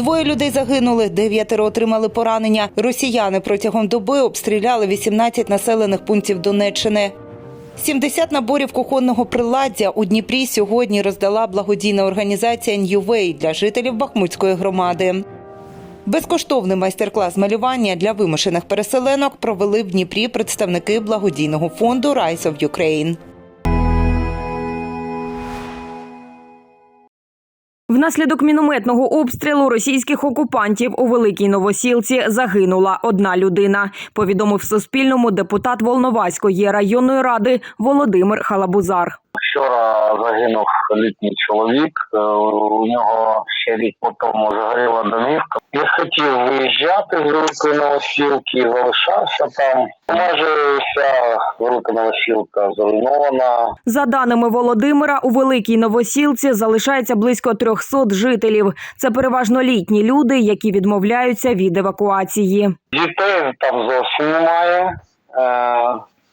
Двоє людей загинули, дев'ятеро отримали поранення. Росіяни протягом доби обстріляли 18 населених пунктів Донеччини. 70 наборів кухонного приладдя у Дніпрі сьогодні роздала благодійна організація Way для жителів Бахмутської громади. Безкоштовний майстер-клас малювання для вимушених переселенок провели в Дніпрі представники благодійного фонду Rise of Ukraine. Внаслідок мінометного обстрілу російських окупантів у Великій Новосілці загинула одна людина. Повідомив Суспільному депутат Волноваської районної ради Володимир Халабузар. Вчора загинув літній чоловік. Е, У нього ще рік по тому загоріла домівка. Я хотів виїжджати з Великої Новосілки, залишався там. Майже вся Велика Новосілка зруйнована. За даними Володимира, у Великій Новосілці залишається близько 300 жителів. Це переважно літні люди, які відмовляються від евакуації. Дітей там зовсім немає.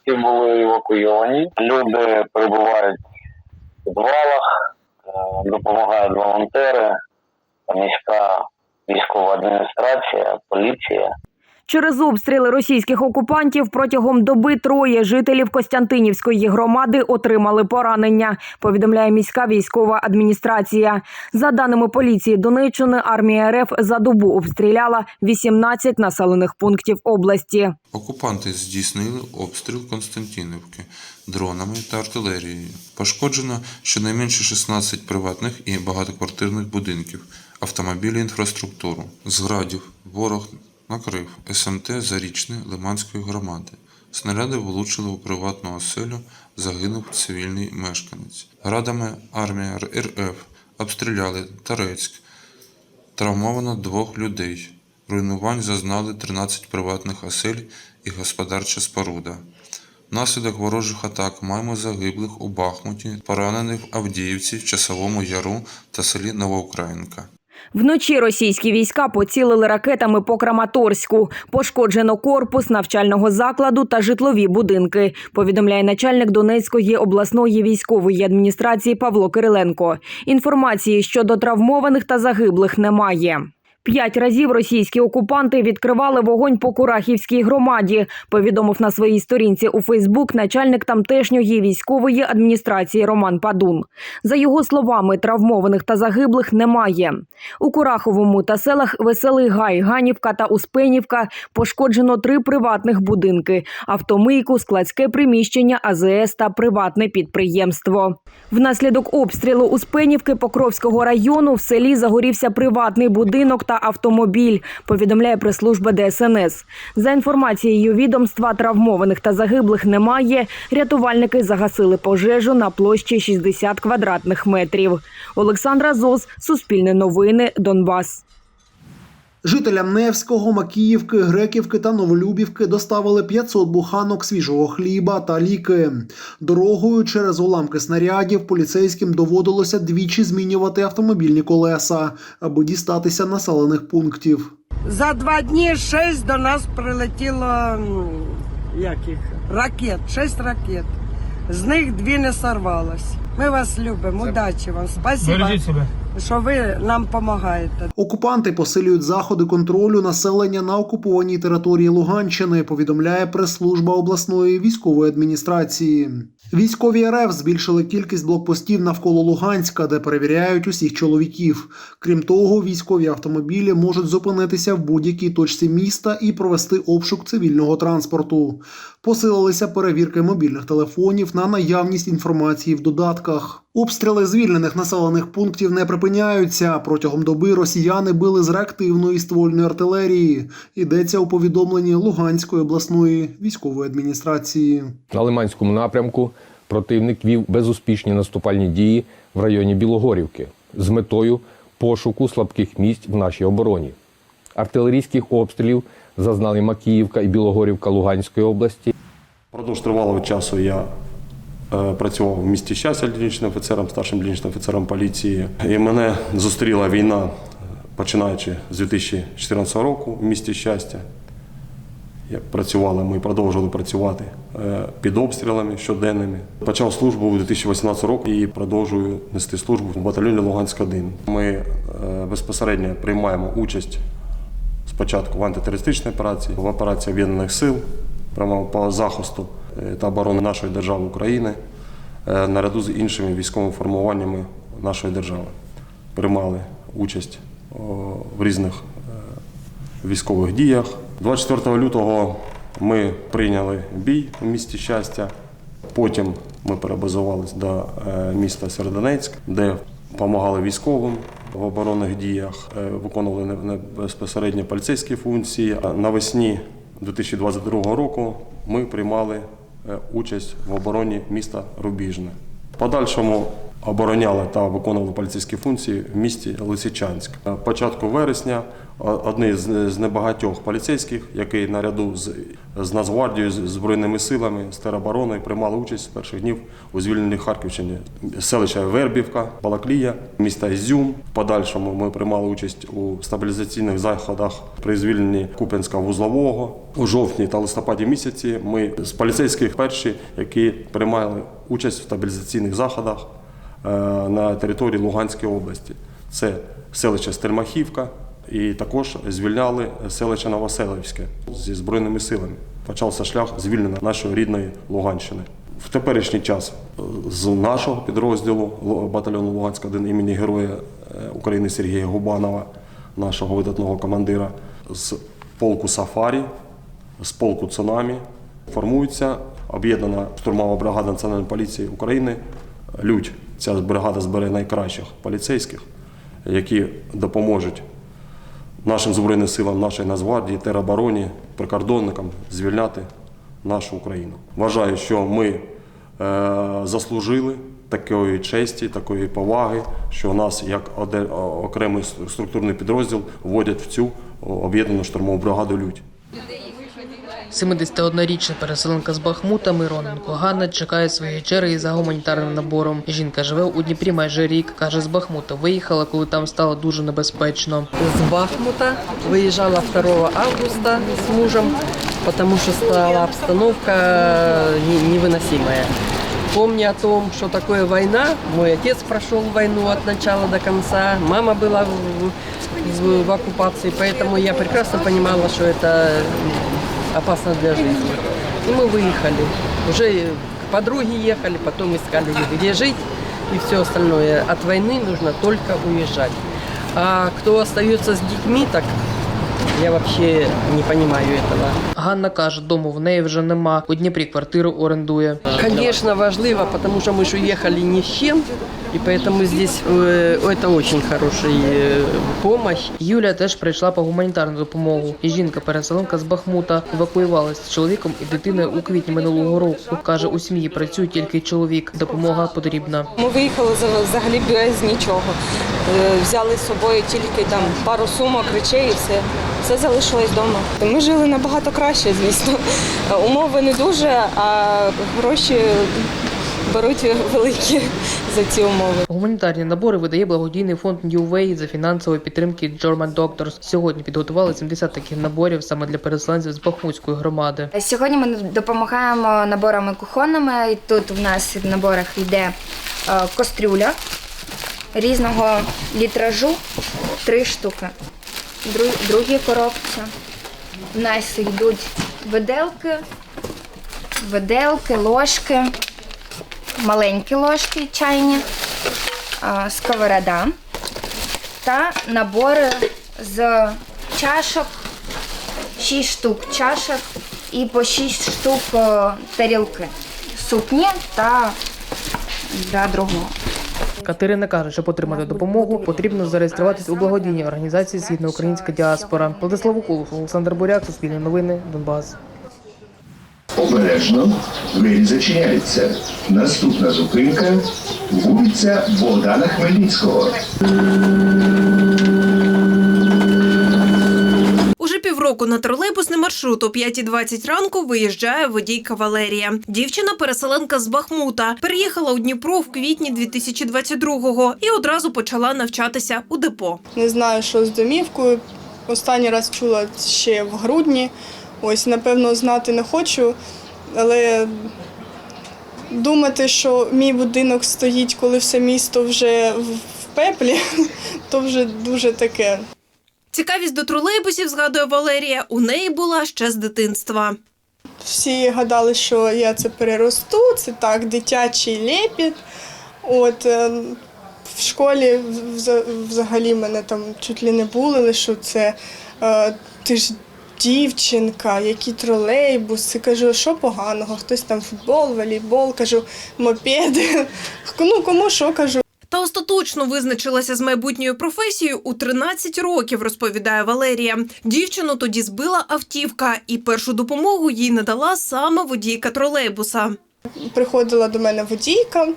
Ті були евакуйовані. Люди перебувають в підвалах, е, допомагають волонтери, міська військова адміністрація, поліція. Через обстріли російських окупантів протягом доби троє жителів Костянтинівської громади отримали поранення. Повідомляє міська військова адміністрація. За даними поліції Донеччини, армія РФ за добу обстріляла 18 населених пунктів області. Окупанти здійснили обстріл Константинівки дронами та артилерією. Пошкоджено щонайменше 16 приватних і багатоквартирних будинків, автомобілі, інфраструктуру. З градів ворог накрив СМТ Зарічне Лиманської громади. Снаряди влучили у приватну оселю, загинув цивільний мешканець. Градами армія РФ обстріляли Тарецьк, Травмовано двох людей. Руйнувань зазнали 13 приватних осель і господарча споруда. Внаслідок ворожих атак маємо загиблих у Бахмуті, поранених в Авдіївці, в Часовому Яру та селі Новоукраїнка. Вночі російські війська поцілили ракетами по Краматорську. Пошкоджено корпус навчального закладу та житлові будинки. Повідомляє начальник Донецької обласної військової адміністрації Павло Кириленко. Інформації щодо травмованих та загиблих немає. П'ять разів російські окупанти відкривали вогонь по Курахівській громаді. Повідомив на своїй сторінці у Фейсбук начальник тамтешньої військової адміністрації Роман Падун. За його словами, травмованих та загиблих немає. У Кураховому та селах Веселий Гай, Ганівка та Успенівка пошкоджено три приватних будинки: автомийку, складське приміщення, АЗС та приватне підприємство. Внаслідок обстрілу Успенівки Покровського району в селі загорівся приватний будинок та автомобіль. Повідомляє прес-служба ДСНС. За інформацією відомства, травмованих та загиблих немає. Рятувальники загасили пожежу на площі 60 квадратних метрів. Олександра Зос, Суспільне новини, Донбас. Жителям Невського, Макіївки, Греківки та Новолюбівки доставили 500 буханок свіжого хліба та ліки. Дорогою через уламки снарядів поліцейським доводилося двічі змінювати автомобільні колеса, аби дістатися населених пунктів. За два дні шість до нас прилетіло яких, ракет, шість ракет. З них дві не сорвалось. Ми вас любимо, удачі вам. Спасибо, Бережіть себе. Що ви нам допомагаєте. Окупанти посилюють заходи контролю населення на окупованій території Луганщини, повідомляє прес-служба обласної військової адміністрації. Військові РФ збільшили кількість блокпостів навколо Луганська, де перевіряють усіх чоловіків. Крім того, військові автомобілі можуть зупинитися в будь-якій точці міста і провести обшук цивільного транспорту. Посилилися перевірки мобільних телефонів на наявність інформації в додатках. Обстріли звільнених населених пунктів не припиняються. Протягом доби росіяни били з реактивної ствольної артилерії. Йдеться у повідомленні Луганської обласної військової адміністрації. На Лиманському напрямку противник вів безуспішні наступальні дії в районі Білогорівки з метою пошуку слабких місць в нашій обороні. Артилерійських обстрілів зазнали Макіївка і Білогорівка Луганської області. Продовж тривалого часу я працював в місті щастя дільничним офіцером, старшим дільничним офіцером поліції. І мене зустріла війна, починаючи з 2014 року в місті щастя. Як працювали, ми продовжували працювати е, під обстрілами щоденними. Почав службу у 2018 року і продовжую нести службу в батальйоні Луганськ 1 Ми е, е, безпосередньо приймаємо участь спочатку в антитерористичній операції, в операції Об'єднаних сил прямо по захисту е, та оборони нашої держави України е, наряду з іншими військовими формуваннями нашої держави. Приймали участь в різних е, військових діях. 24 лютого ми прийняли бій у місті щастя. Потім ми перебазувалися до міста Середонецьк, де допомагали військовим в оборонних діях, виконували безпосередньо поліцейські функції. Навесні 2022 року ми приймали е, участь в обороні міста Рубіжне. Подальшому обороняли та виконували поліцейські функції в місті Лисичанськ. Початку вересня о- одні з небагатьох поліцейських, який наряду з, з Нацгвардією, з Збройними силами, з теробороною приймали участь з перших днів у звільненні Харківщині. Селища Вербівка, Балаклія, міста Ізюм. В подальшому ми приймали участь у стабілізаційних заходах при звільненні Куп'янська вузлового. У жовтні та листопаді місяці ми з поліцейських перші, які приймали участь в стабілізаційних заходах е, на території Луганської області. Це селище Стельмахівка і також звільняли селище Новоселівське зі Збройними силами. Почався шлях звільнення нашої рідної Луганщини. В теперішній час е, з нашого підрозділу батальйону Луганськ 1 імені Героя е, України Сергія Губанова, нашого видатного командира, з полку Сафарі, з полку Цунамі формується об'єднана штурмова бригада Національної поліції України. Людь. Ця бригада збере найкращих поліцейських, які допоможуть нашим Збройним силам, нашій Нацгвардії, теробороні, прикордонникам звільняти нашу Україну. Вважаю, що ми е, заслужили такої честі, такої поваги, що нас як окремий структурний підрозділ вводять в цю об'єднану штурмову бригаду Людь. 71-річна переселенка з Бахмута Мироненко Ганна чекає своєї черги за гуманітарним набором. Жінка живе у Дніпрі майже рік. каже, з Бахмута виїхала, коли там стало дуже небезпечно. с Бахмута. Выезжала 2 августа с мужем, потому что стала обстановка не- невыносимая. Помня о том, что такое война, мой отец прошел войну от начала до конца, мама была в, в- в оккупации, поэтому я прекрасно понимала, что это опасно для жизни. И мы выехали. Уже к подруге ехали, потом искали где жить и все остальное. От войны нужно только уезжать. А кто остается с детьми, так я вообще не понимаю этого. Ганна каже, дому в неї вже нема. У Дніпрі квартиру орендує. Конечно, важливо, потому что мы же уехали ни с чем, и поэтому здесь э, это очень хорошая э, помощь. Юлія теж прийшла по гуманітарну допомогу. І жінка-переселенка з Бахмута евакуювалася з чоловіком і дитиною у квітні минулого року. Каже, у сім'ї працює тільки чоловік. Допомога потрібна. Ми виїхали за- взагалі без нічого. Е, Взяли з собою тільки там пару сумок, речей і все. Все залишилось вдома. Ми жили набагато краще, звісно. Е, Умови не дуже, а гроші беруть великі за ці умови. Гуманітарні набори видає благодійний фонд New Way за фінансової підтримки German Doctors. Сьогодні підготували 70 таких наборів саме для переселенців з Бахмутської громади. Сьогодні ми допомагаємо наборами кухонними. І Тут в нас в наборах йде е, кастрюля різного літражу, три штуки. Дру- Другі коробці. В нас йдуть виделки, виделки, ложки, маленькі ложки чайні, е, сковорода та набори з чашок 6 штук чашок і по 6 штук е, тарілки супні та для другого. Катерина каже, щоб отримати допомогу, потрібно зареєструватись у благодійній організації Східноукраїнська діаспора. Владислав Укулов, Олександр Буряк, Суспільне новини, Донбас. Обережно двері зачиняються. Наступна зупинка вулиця Богдана Хмельницького. Уже півроку на тролейбусний маршрут о 5.20 ранку виїжджає водійка Валерія. Дівчина переселенка з Бахмута. Переїхала у Дніпро в квітні 2022-го і одразу почала навчатися у депо. Не знаю, що з домівкою. Останній раз чула ще в грудні. Ось, напевно, знати не хочу, але думати, що мій будинок стоїть, коли все місто вже в пеплі, то вже дуже таке. Цікавість до тролейбусів, згадує Валерія, у неї була ще з дитинства. Всі гадали, що я це переросту, це так, дитячий лепіт. От е, в школі взагалі мене там чуть ли не булили, що це е, ти ж дівчинка, які тролейбуси. Кажу, що поганого? Хтось там футбол, волейбол, кажу, мопеди. Ну кому що кажу. Та остаточно визначилася з майбутньою професією у 13 років, розповідає Валерія. Дівчину тоді збила автівка, і першу допомогу їй надала саме водійка тролейбуса. приходила до мене водійка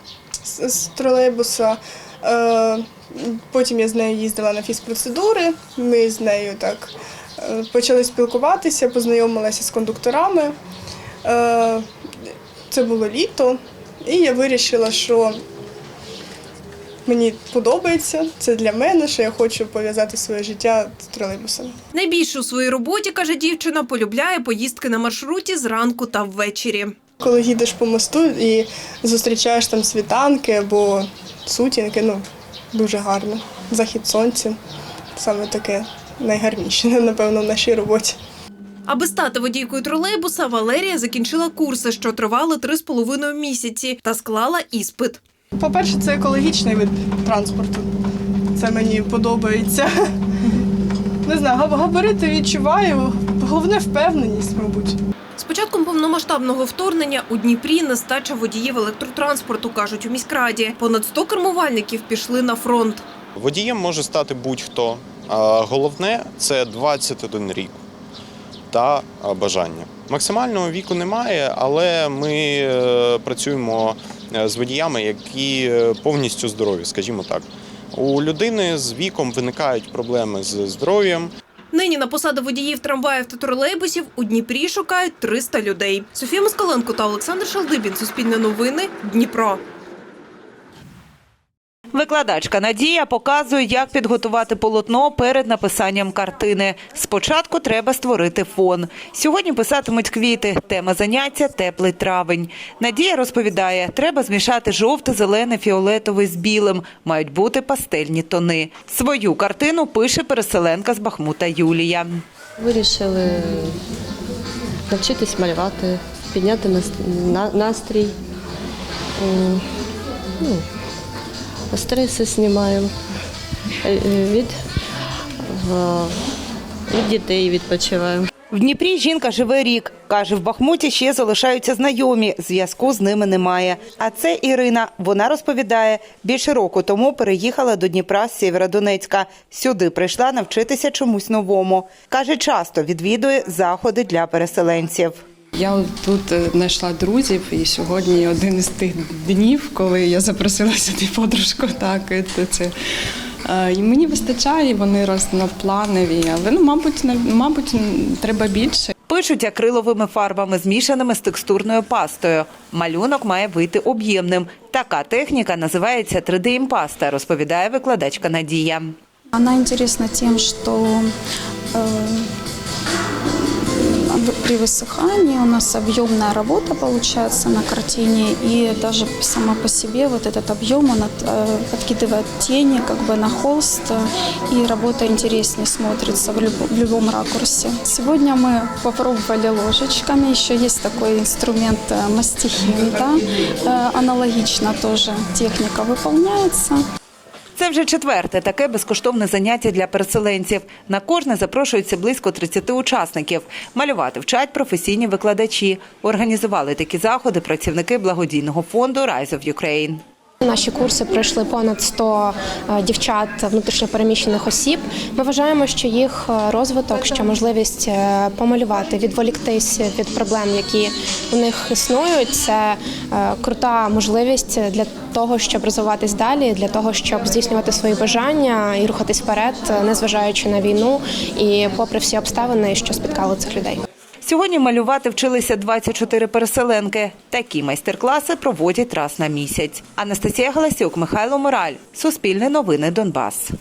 з, з тролейбуса. Е, потім я з нею їздила на фізпроцедури. Ми з нею так почали спілкуватися, познайомилася з кондукторами. Е, це було літо, і я вирішила, що мені подобається, це для мене, що я хочу пов'язати своє життя з тролейбусами. Найбільше у своїй роботі, каже дівчина, полюбляє поїздки на маршруті зранку та ввечері. Коли їдеш по мосту і зустрічаєш там світанки або сутінки, ну дуже гарно. Захід сонця саме таке найгарніше, напевно, в нашій роботі. Аби стати водійкою тролейбуса, Валерія закінчила курси, що тривали три з половиною місяці, та склала іспит. По-перше, це екологічний вид транспорту. Це мені подобається. Не знаю, габарити відчуваю. Головне впевненість, мабуть. З початком повномасштабного вторгнення у Дніпрі нестача водіїв електротранспорту, кажуть у міськраді. Понад 100 кермувальників пішли на фронт. Водієм може стати будь-хто. Головне це 21 рік та бажання. Максимального віку немає, але ми е, працюємо е, з водіями, які е, повністю здорові, скажімо так. У людини з віком виникають проблеми з здоров'ям, Нині на посади водіїв трамваїв та тролейбусів у Дніпрі шукають 300 людей. Софія Москаленко та Олександр Шалдибін. Суспільне новини. Дніпро. Викладачка Надія показує, як підготувати полотно перед написанням картини. Спочатку треба створити фон. Сьогодні писатимуть квіти. Тема заняття теплий травень. Надія розповідає, треба змішати жовте, зелене, фіолетовий з білим. Мають бути пастельні тони. Свою картину пише переселенка з Бахмута Юлія. Вирішили навчитись малювати, підняти на- настрій. Ну, стреси знімаємо Е, від, від дітей відпочиваємо. В Дніпрі жінка живе рік. Каже, в Бахмуті ще залишаються знайомі, зв'язку з ними немає. А це Ірина. Вона розповідає, більше року тому переїхала до Дніпра з Сєвєродонецька. Сюди прийшла навчитися чомусь новому. Каже, часто відвідує заходи для переселенців. Я тут е, знайшла друзів, і сьогодні один із тих днів, коли я запросила сюди подружку. Так, і це- це. Е, І мені вистачає, вони різнопланові, але ну, мабуть, не- мабуть, треба більше. Пишуть акриловими фарбами, змішаними з текстурною пастою. Малюнок має вийти об'ємним. Така техніка називається 3D-імпаста, розповідає викладачка Надія. Она интересна тем, что э, в- при высыхании у нас объемная работа получается на картине, и даже сама по себе вот этот объем, он от- э, откидывает тени как бы на холст, э, и работа интереснее смотрится в, любо- в любом ракурсе. Сегодня мы попробовали ложечками, еще есть такой инструмент э, мастихин, да? Э, аналогично тоже техника выполняется. Вже четверте таке безкоштовне заняття для переселенців. На кожне запрошується близько 30 учасників. Малювати вчать професійні викладачі. Організували такі заходи працівники благодійного фонду Rise of Ukraine. Наші курси пройшли понад 100 е, дівчат внутрішньопереміщених осіб. Ми вважаємо, що їх е, розвиток, що можливість е, помалювати, відволіктись від проблем, які у них існують, це е, крута можливість для того, щоб розвиватись далі, для того, щоб здійснювати свої бажання і рухатись вперед, е, незважаючи на війну і попри всі обставини, що спіткали цих людей. Сьогодні малювати вчилися 24 переселенки. Такі майстер-класи проводять раз на місяць. Анастасія Галасюк, Михайло Мораль. Суспільне новини Донбас.